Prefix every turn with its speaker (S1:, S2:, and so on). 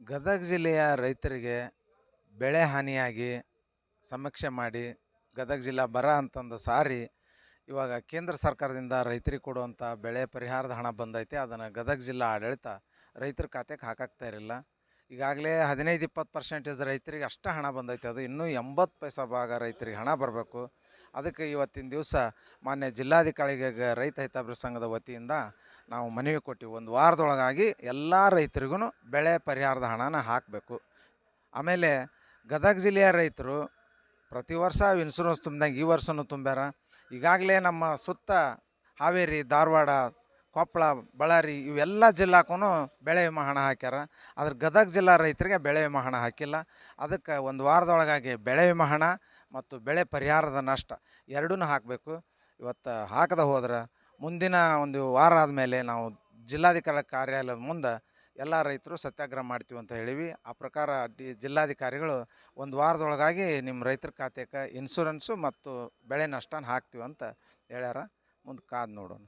S1: ಗದಗ ಜಿಲ್ಲೆಯ ರೈತರಿಗೆ ಬೆಳೆ ಹಾನಿಯಾಗಿ ಸಮೀಕ್ಷೆ ಮಾಡಿ ಗದಗ ಜಿಲ್ಲಾ ಬರ ಅಂತಂದು ಸಾರಿ ಇವಾಗ ಕೇಂದ್ರ ಸರ್ಕಾರದಿಂದ ರೈತರಿಗೆ ಕೊಡುವಂಥ ಬೆಳೆ ಪರಿಹಾರದ ಹಣ ಬಂದೈತೆ, ಅದನ್ನು ಗದಗ ಜಿಲ್ಲಾ ಆಡಳಿತ ರೈತರ ಖಾತೆಗೆ ಹಾಕಾಗ್ತಾ ಇರಲಿಲ್ಲ. ಈಗಾಗಲೇ ಹದಿನೈದು, ಇಪ್ಪತ್ತು ಪರ್ಸೆಂಟೇಜ್ ರೈತರಿಗೆ ಅಷ್ಟು ಹಣ ಬಂದೈತೆ, ಅದು ಇನ್ನೂ ಎಂಬತ್ತು ಪೈಸಾ ಭಾಗ ರೈತರಿಗೆ ಹಣ ಬರಬೇಕು. ಅದಕ್ಕೆ ಇವತ್ತಿನ ದಿವಸ ಮಾನ್ಯ ಜಿಲ್ಲಾಧಿಕಾರಿಗೆ ರೈತ ಹಿತಾಭಿವೃದ್ಧಿ ಸಂಘದ ವತಿಯಿಂದ ನಾವು ಮನವಿ ಕೊಟ್ಟಿವಿ. ಒಂದು ವಾರದೊಳಗಾಗಿ ಎಲ್ಲ ರೈತರಿಗೂ ಬೆಳೆ ಪರಿಹಾರದ ಹಣನ ಹಾಕಬೇಕು. ಆಮೇಲೆ ಗದಗ ಜಿಲ್ಲೆಯ ರೈತರು ಪ್ರತಿ ವರ್ಷ ಇನ್ಸೂರೆನ್ಸ್ ತುಂಬಿದಂಗೆ ಈ ವರ್ಷವೂ ತುಂಬ್ಯಾರ. ಈಗಾಗಲೇ ನಮ್ಮ ಸುತ್ತ ಹಾವೇರಿ, ಧಾರವಾಡ, ಕೊಪ್ಪಳ, ಬಳ್ಳಾರಿ ಇವೆಲ್ಲ ಜಿಲ್ಲಾಕೂ ಬೆಳೆ ವಿಮಾ ಹಣ ಹಾಕ್ಯಾರ. ಆದ್ರೆ ಗದಗ ಜಿಲ್ಲಾ ರೈತರಿಗೆ ಬೆಳೆ ವಿಮಾ ಹಣ ಹಾಕಿಲ್ಲ. ಅದಕ್ಕೆ ಒಂದು ವಾರದೊಳಗಾಗಿ ಬೆಳೆ ವಿಮಾ ಹಣ ಮತ್ತು ಬೆಳೆ ಪರಿಹಾರದ ನಷ್ಟ ಎರಡೂ ಹಾಕಬೇಕು. ಇವತ್ತು ಹಾಕದ ಹೋದ್ರೆ ಮುಂದಿನ ಒಂದು ವಾರ ಆದಮೇಲೆ ನಾವು ಜಿಲ್ಲಾಧಿಕಾರಿ ಕಾರ್ಯಾಲಯದ ಮುಂದೆ ಎಲ್ಲ ರೈತರು ಸತ್ಯಾಗ್ರಹ ಮಾಡ್ತೀವಿ ಅಂತ ಹೇಳಿವಿ. ಆ ಪ್ರಕಾರ ಡಿ ಜಿಲ್ಲಾಧಿಕಾರಿಗಳು ಒಂದು ವಾರದೊಳಗಾಗಿ ನಿಮ್ಮ ರೈತರ ಖಾತೆಗೆ ಇನ್ಶೂರೆನ್ಸು ಮತ್ತು ಬೆಳೆ ನಷ್ಟನ ಹಾಕ್ತೀವಿ ಅಂತ ಹೇಳ್ಯಾರ. ಮುಂದೆ ಕಾದು ನೋಡೋಣ.